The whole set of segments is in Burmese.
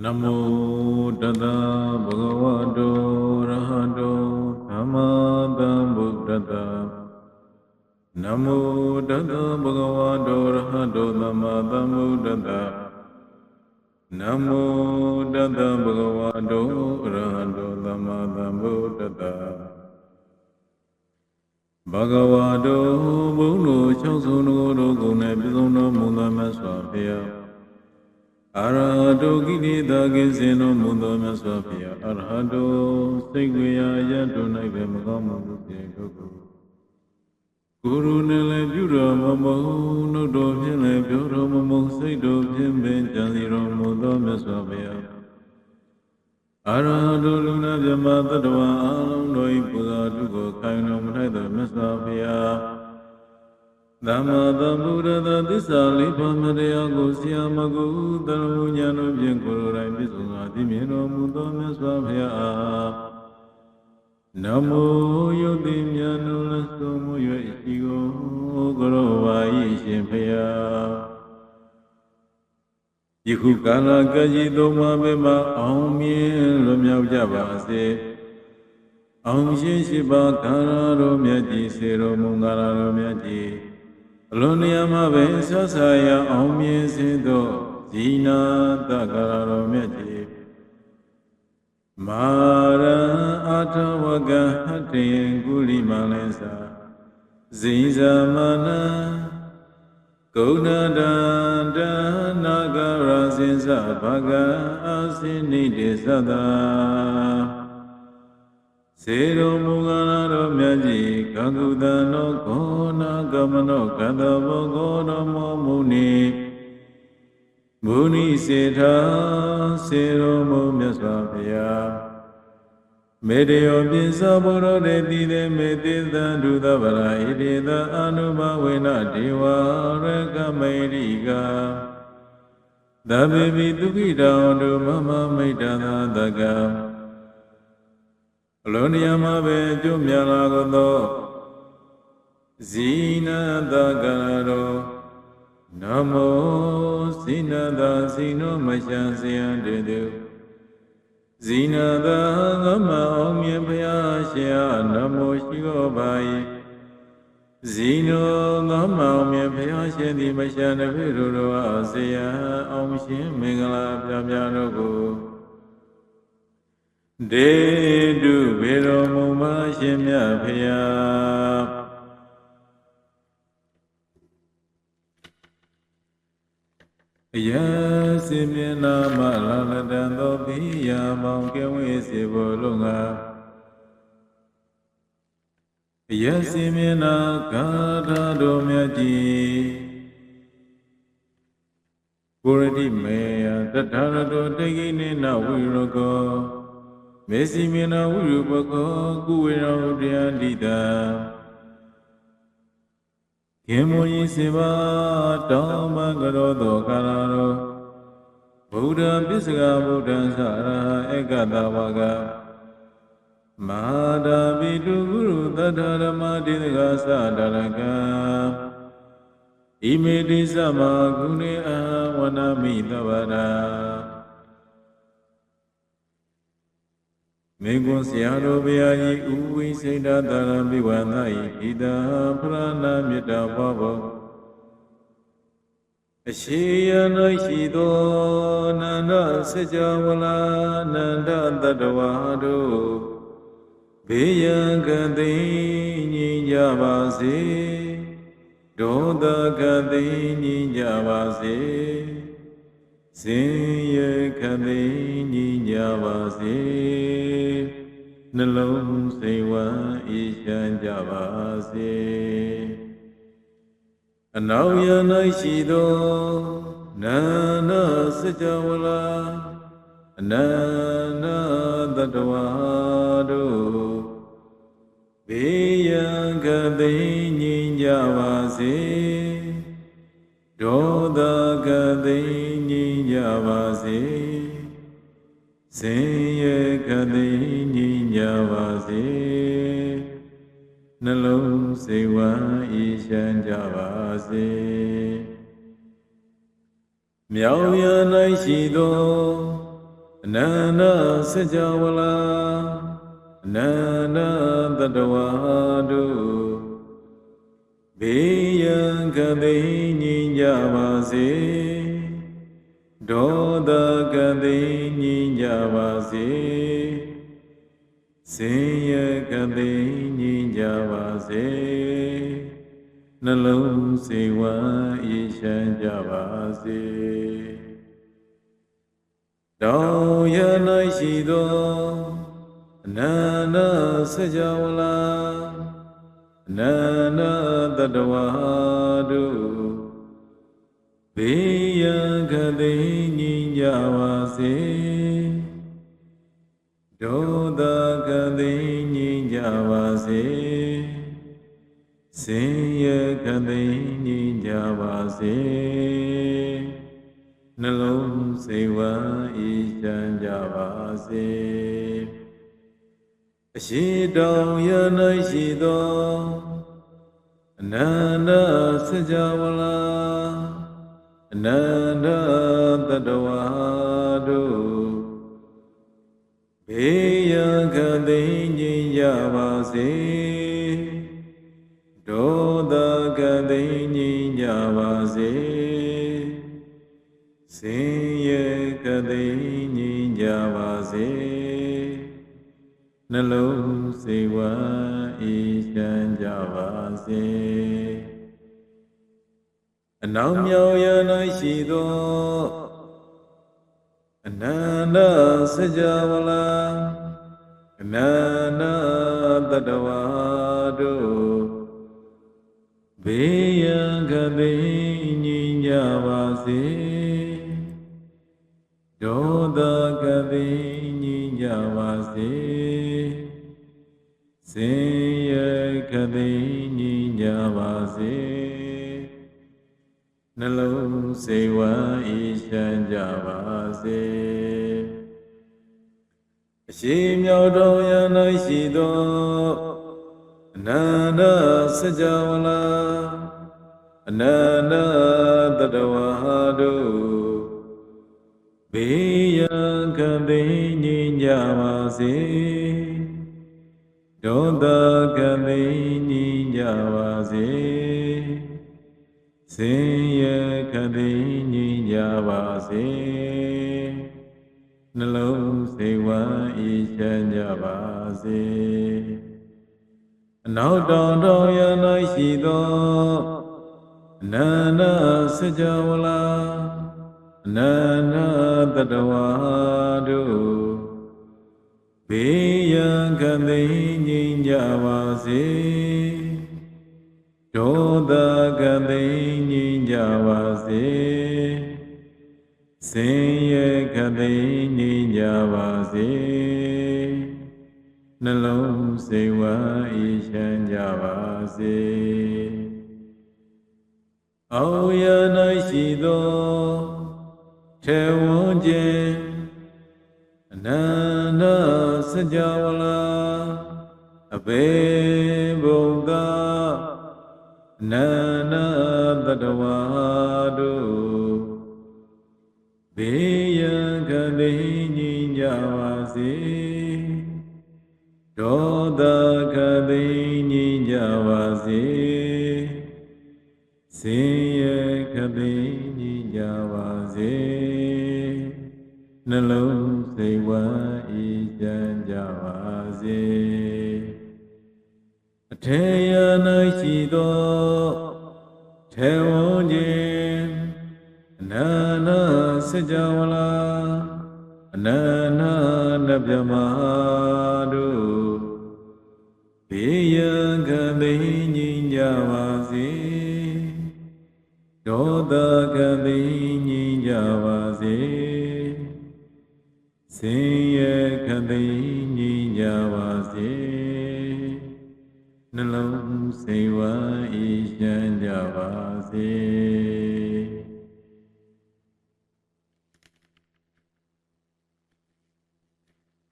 နမောတတဗုဒ္ဓဝတ္တောရဟတောသမ္မာသမ္ဗုဒ္ဓတ္တနမောတတဗုဒ္ဓဝတ္တောရဟတောသမ္မာသမ္ဗုဒ္ဓတ္တနမောတတဗုဒ္ဓဝတ္တောရဟတောသမ္မာသမ္ဗုဒ္ဓတ္တဘဂဝါတောဘုန်းတော်၆ဆုံးတော်ကိုယ်နဲ့ပြည့်စုံတော်မူသောမြတ်စွာဘုရား အရဟတောကိလေသာကင်းစင်တော်မူသောမြတ်စွာဘုရားအရဟတောစိတ်ဝေယရတ္တု၌ပဲမကောင်းမှုပြေကုတ်ကုကိုရုနဲ့လည်းပြုတော်မမုံနှုတ်တော်ဖြင့်လည်းပြောတော်မမုံစိတ်တော်ဖြင့်ပင်ကြံစီတော်မူသောမြတ်စွာဘုရားအရဟတောလူနာမြမတ္တဝါအလုံးတို့၏ပူဇော်တုကိုခိုင်တော်မထိုက်သောမြတ်စွာဘုရား သမ္မာသမ္ဗုဒ္ဓသာသစ္စာလေးပါးမတရားကိုဆရာမကုတရမဉာဏ်တို့ဖြင့်ကိုယ်တော်တိုင်ပြည့်စုံစွာသိမြင်တော်မူသောမြတ်စွာဘုရားအားနမောယုတိမြတ်တော်လက်ဆုံးမူ၍ရှိကိုကရောဝါဤရှင်ဘုရားယခုကာလကကြီးသုံးပါးပဲမှာအောင်မြင်လွတ်မြောက်ကြပါစေအောင်ရှင်ရှိပါခန္ဓာတော်မြတ်ကြီးစေတော်မူကားတော်မြတ်ကြီး အလွန်နေရာမှာပဲဆောဆာရအောင်မြင်စေသောဇီနာတကရာတော်မြတ်ကြီးမာရံအာထဝကဟတ္တေကုလိမလင်္စာဇိဇာမနံဂုဏဒန္တနာဂရဇင်္စဘဂအာစိနိတေသတ္တာစေတော်မူကားတော်မြတ်ကြီး ကကုသနောခောနာကမနောကတဘောကောတော်မောမုနိမုနိစေထာစေတော်မူမြတ်စွာဘုရားမေတ္တယောပိသဘောရတေတိတေမေတိသံဒုသဗရာဣတိသအာနုဘဝေနဒေဝရကမေရိကာသဗ္ဗေပိဒုက္ခိတောတုမမမိတ်တသာတကံအလုံးတရားမှာပဲကျုံမြလာကုန်သော ဇီနတကရောနမောဇိနတာဇိနောမရှံစယံတေတုဇိနတာသမအောင်မြင်ဘုရားရှင်နမောရှိတော်ပါ၏ဇီနောသောမောင်မြတ်ဘုရားရှင်သည်မရှာတပိတို့တော်အားဆေယံအောင်ရှင်မင်္ဂလာပြပြတို့ကိုဒေတုဘေတော်မူပါရှင်မြတ်ဘု အယစေမြနာမလာလတံသောဘိယာမောင်ကဲဝေစေဘောလုံးငါအယစေမြနာဂါထာတော်မြတ်ကြီးကိုရတိမေယတထာရတောတေကိနေနဝိရကောမေစီမြနာဝိရပကောကုဝေရောတရားတိတာ ခေမောယိစေဘာတောင်းမကရောတောကာလရောဗုဒ္ဓံပစ္စကဗုဒ္ဓံသရဟဧကတဝကမဟာဒာပိတုဂုရုတတ္ထဓမ္မတိတကသတရကံဣမေတိသမဂုဏေအဝနမိတဝရာ မေကွန်ဆရာတော်ဘုရားကြီးဥဝိစိတ်တတရံပိဝန္တဤဣဒံဖရဏမေတ္တာဘောဘောအရှိယ၌ရှိသောနန္ဒစကြဝဠာနန္ဒတတဝါတို့ဘေးရန်ကတိငြိမ်းကြပါစေဒေါသကတိငြိမ်းကြပါစေစင်ရခတိငြိမ်းကြပါစေ နှလုံးစိတ်ဝမ်းအေးချမ်းကြပါစေအနောက်ရ၌ရှိသောနာနာစကြဝဠာအနန္တတတဝါတို့ဘေးရန်ကသိငြိမ်းကြပါစေဒေါသကသိငြိမ်းကြပါစေစင်ရကသိငြိမ်းကြ ပါစေနှလုံးစိတ်ဝမ်းအေးချမ်းကြပါစေမြောင်ရ၌ရှိသောအနန္တစကြဝဠာအနန္တတတဝါတို့ဘေးရန်ကသိငြိမ်းကြပါစေဒေါသကသိငြိမ်းကြပါစေ စင်ရကသိငြိမ်းကြပါစေနှလုံးစိတ်ဝမ်းအေးချမ်းကြပါစေတောင်ရ၌ရှိသောအနန္တစကြဝဠာအနန္တတတဝါတို့ဘေးရန်ခသိငြိမ်းကြပါစေ ဒေါသကသိငြိမ်းကြပါစေစင်ရခသိငြိမ်းကြပါစေနှလုံးစိတ်ဝမ်းအေးချမ်းကြပါစေအရှိတောင်ရ၌ရှိသောအနန္တစကြဝဠာအနန္တတတဝါတို့ ဘေးရန်ခသိငြိမ်းကြပါစေဒေါသကသိငြိမ်းကြပါစေစင်ရဲ့ကသိငြိမ်းကြပါစေနှလုံးစိတ်ဝမ်းအေးချမ်းကြပါစေအနောင်မြောင်ရ၌ရှိသောအ နန္တစကြဝဠာအနန္တတတဝါတို့ဘေးရန်ကသိငြိမ်းကြပါစေဒေါသကသိငြိမ်းကြပါစေစင်ရကသိငြိမ်းကြပါစေ နှလုံးစိတ်ဝမ်းအေးချမ်းကြပါစေအရှိမြောက်တော်ရ၌ရှိသောအနန္တစကြဝဠာအနန္တတတဝါတို့ဘေးရန်ကသိငြိမ်းကြပါစေဒေါသကသိငြိမ်းကြပါစေစင်ရခသိငြိမ်းကြ ပါစေနှလုံးစိတ်ဝမ်းအေးချမ်းကြပါစေအနောက်တောင်တော်ရ၌ရှိသောအနန္တစကြဝဠာအနန္တတတဝါတို့ဘေးရန်ကသိငြိမ်းကြပါစေဒေါသကသိငြိမ်းကြပါစေ စင်ရကသိငြိမ်းကြပါစေနှလုံးစိတ်ဝမ်းအေးချမ်းကြပါစေအောရ၌ရှိသောထေဝံခြင်းအနန္တစကြဝဠာအဘေဘုံသာအနန္တတတဝါတို့ ဘေးရန်ကသိငြိမ်းကြပါစေဒေါသကသိငြိမ်းကြပါစေစင်ရကသိငြိမ်းကြပါစေနှလုံးစိတ်ဝမ်းအေးချမ်းကြပါစေအထေရ၌ရှိသောထေဝံခြင်းအ နန္တစကြဝဠာအနန္တနဗျမတို့ဘေးရန်ကသိငြိမ်းကြပါစေဒေါသကသိငြိမ်းကြပါစေစင်ရကသိငြိမ်းကြပါစေနှလုံးစိတ်ဝမ်း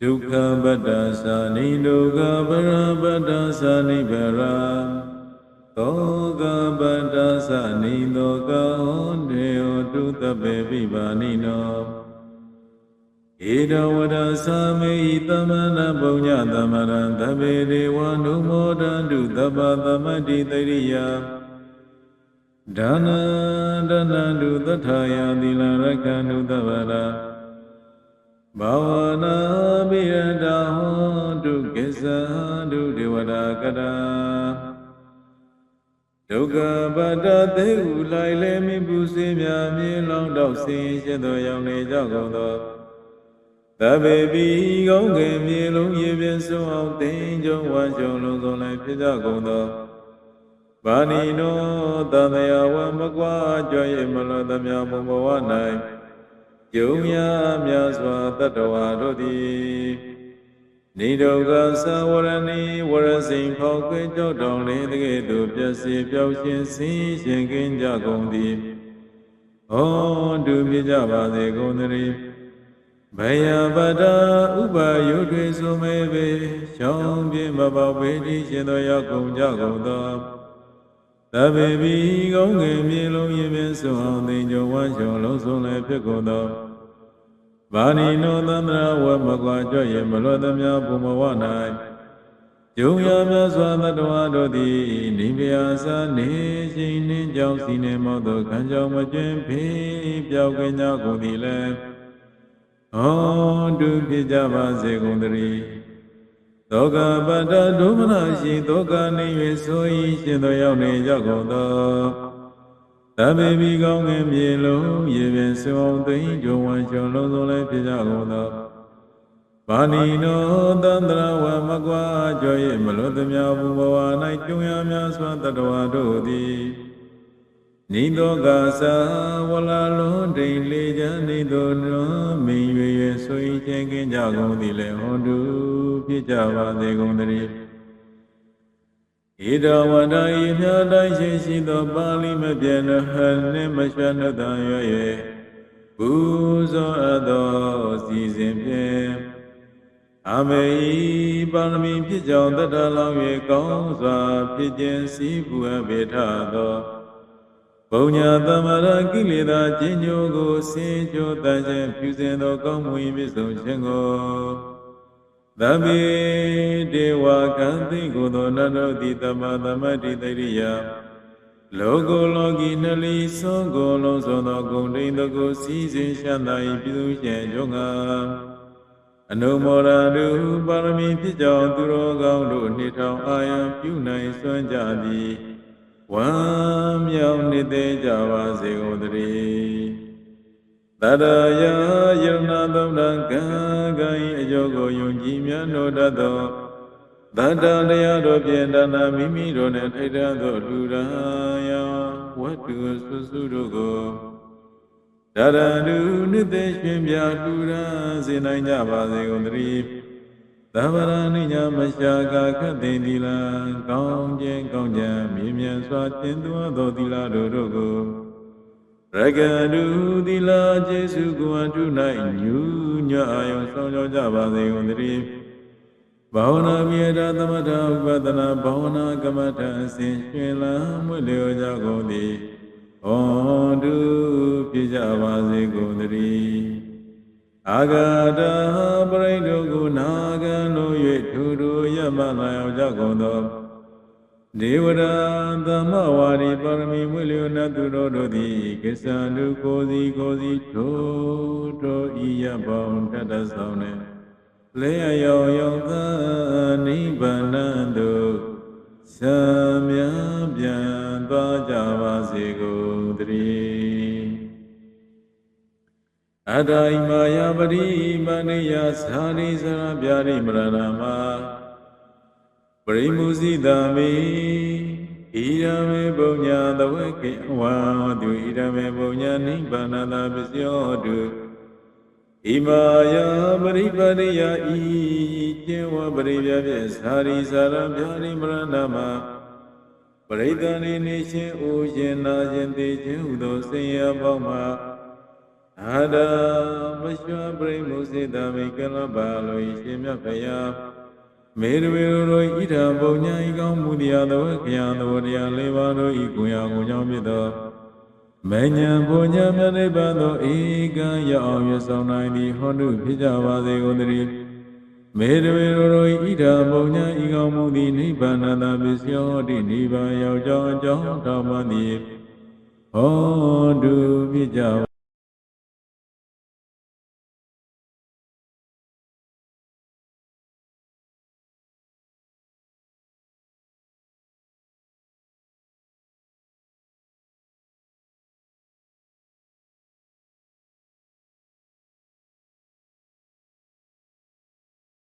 ဒုက္ခပတ္တသာနိဒုက္ခပရပတ္တသာနိဗရာသောကပတ္တသာနိသောကဟောတေဟောတုတပေပိပါဏိနောဣဧတဝရသာမေဟိသမဏပုညသမရံသဗ္ဗေဒေဝနုမောဒန္တုသဗ္ဗသမတိတရိယဒါနဒနန္တုသထာယသီလရက္ခဏုသဗ္ဗရာ ဘာဝနာပိရတဟောတုကိစ္ဆန္တုဒေဝတာကတာဒုက္ခပတ္တသေဟုလိုက်လေမိပုစေမြမြေလောင်းတော့ဆင်းရဲသောရောက်နေကြကုန်သောသဗ္ဗေပိကောင်းကင်မြေလုံးရေပြင်းဆုံးအောင်တင်ကြုံဝါကြုံလုံးစုံလည်းဖြစ်ကြကုန်သောဘာနီနောသံဃာဝမကွာကြွရဲ့မလောသမျှမဘဝ၌ ယုံများများစွာတတ္တဝါတို့သည်နိဒုက္ခသဝရဏီဝရစိန်ဖောက်ခွေကြောက်တောင်လေးတကယ်သို့ပြည့်စည်ပြောက်ရှင်စင်းရှင်ကင်းကြကုန်သည်ဟောတုမြကြပါစေကုန်သတည်းဘယပတဥပယုတွေဆိုမဲပေရှောင်းပြမပေါပေတိရှင်သောရောက်ကုန်ကြကုန်သော သဗ္ဗေပိကောင်းငယ်မြေလုံးရင်ပင်ဆွအောင်သိကြဝမ်းချောလုံးစုံလည်းဖြစ်ကုန်သောဘာနီနောသန္တရာဝမကွာကြွရဲ့မလွတ်သမျှဘုံဘဝ၌ယုံရမြတ်စွာသတ္တဝါတို့သည်နိဗ္ဗာန်စာနေရှင်နှင်းကြောင့်စီနေမောသောခံကြောင့်မကျင်ဖေးပြောက်ကင်းကြကုန်သည်လည်းဟောတုဖြစ်ကြပါစေကုန်သတည်း သောကပတ္တဒုမနရှိသောကနေ၍ဆို၏ရှင်သောရောက်နေကြကုန်သောသဗ္ဗေမိကောင်းငယ်မြေလုံးရေပင်စုံအောင်သိကြုံဝံချောလုံးစုံလည်းဖြစ်ကြကုန်သောဘာနီနောသန္တရဝမကွာကြော၏မလွတ်သမျှဘုဘဝ၌ကျုံရများစွာတတ္တဝါတို့သည် နိသောကသာဝလာလုံးတိန်လေးချမ်းနေသောနောမိန်၍၍ဆို၏ချင်းကင်းကြကုန်သည်လည်းဟောတုဖြစ်ကြပါစေကုန်သတည်းဣဒဝန္တဤမြတ်တိုင်းရှိရှိသောပါဠိမပြည့်နှဟနှင့်မရွှတ်နှတန်ရွ၍ပူဇော်အပ်သောစီစဉ်ဖြင့်အမေဤပါရမီဖြစ်ကြောင်းတတလောင်း၍ကောင်းစွာဖြစ်ခြင်းစီးပူအပ်ပေထသော ဘုံညာသမရကိလေသာကျဉ်းညိုကိုစင်ကြိုတန်ခြင်းဖြူစင်သောကောင်းမှု၏ပြည့်စုံခြင်းကိုသဗ္ဗေဒေဝကံသိကိုသောနတ်တို့သည်တမသမတိတရိယလောကုလောကီနှလီသောကိုလုံးစုံသောဂုံတိန်တကိုစီစဉ်ရှမ်းသာ၏ပြုရှင်ကြောင့်အနုမောရတုပါရမီဖြစ်ကြောင်းသူတော်ကောင်းတို့နှစ်ထောင်အာယံပြုနိုင်စွမ်းကြသည် ဝမ်းမြောက်နှစ်သေးကြပါစေကုန်သတည်းတရယယရဏသုံးတံကံကံ၏အကျိုးကိုယုံကြည်မြတ်လို့တတ်သောတတ္တတရားတို့ဖြင့်တဏမိမိတို့နှင့်ထိတ်တန်းသောလူရာယဝတ္တုဆုစုတို့ကိုတရဏုနှစ်သေးရှင်ပြလူရာစေနိုင်ကြပါစေကုန်သတည်း သဗ္ဗရာနိညာမရှာကခတ်သိသီလကောင်းခြင်းကောင်းခြင်းမြင်မြန်စွာကျင့်သွသောသီလတို့တို့ကိုရကတုသီလကျေစုကိုအတု၌ညူညွအာယုံဆောင်ကြောကြပါစေကုန်သတည်းဘာဝနာမြေတာသမထဥပဒနာဘာဝနာကမ္မထအစဉ်ရှင်လမွေလျောကြကုန်သည်ဟောတုဖြစ်ကြပါစေကုန်သတည်း အာဂတပရိဒုကိုနာဂံလို့၍ထူထူရမလာရောက်ကြကုန်သောဒေဝရာသမဝါရီပါရမီဝိလျုဏသူတို့တို့သည်ကိစ္ဆန္တုကိုစီကိုစီထိုထိုဤရပေါင်းတတဆောင်နှင့်လဲရောက်ရောက်သာနိဗ္ဗာန်သို့သံမြပြန်သွားကြပါစေကု အတ္တဣမာယပရိမဏိယသာရိသရဗျာရိမရဏမာပရိမုဇိတာမိဣရမေပုံညာသဝေကေဝံတုဣရမေပုံညာနိဗ္ဗာနတာပစ္စယောတုဣမာယပရိပရိယဤကျင့်ဝပရိယဖြင့်သာရိသရဗျာရိမရဏမာပရိသဏိနေရှင်အိုရှင်နာရှင်သိခြင်းဟုသောဆင်းရဲပေါင်းမှာ အာဒမရှွပရိမုစေတမိကလပါလိုရှင်မြတ်ဖယားမေရဝေရောဣဒံပုံညာဤကောင်းမှုတရားသောခရာသောတရားလေးပါးတို့ဤကိုရာကိုကြောင့်ဖြစ်သောမဉ္ဇဉ်ဘုံညာမြတ်နိဗ္ဗာန်သို့ဧကံရအောင်ရဆောင်နိုင်သည်ဟောတုဖြစ်ကြပါစေကုန်သတည်းမေတဝေရောရောဣဒာဘုံညာဤကောင်းမှုသည်နိဗ္ဗာန်သာပစ္စယောတိနိဗ္ဗာန်ရောက်ကြောင်းအကြောင်းတော်မှန်သည်ဟောတုဖြစ်ကြ